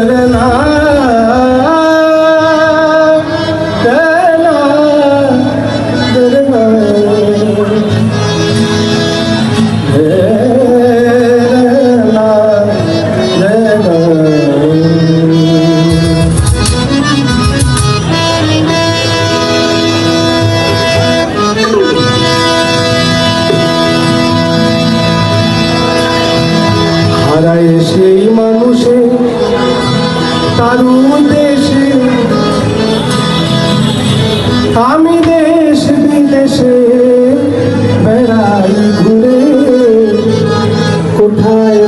Sarana দেশে আমি দেশ বিদেশে বেড়াই কোথায়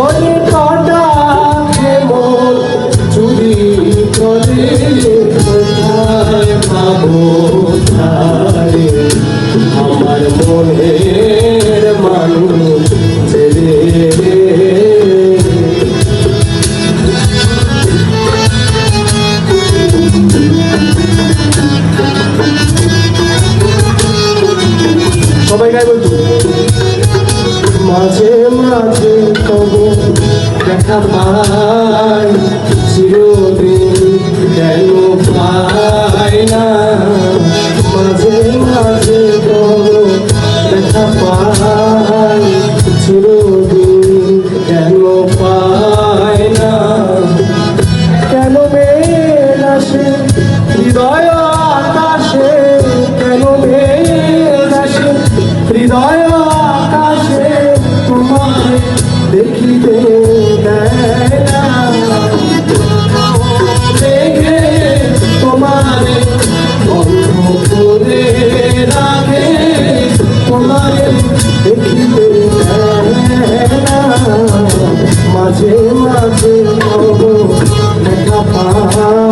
ওরে কটা কেমন চুরি করে কোথায় পাবো তারে আমার মনের মানুষ সবাই গায়ে বলতো? মাঝে তবু দেখা পাই চিরদিন কেন পাই না। মাঝে মাঝে দেখা পা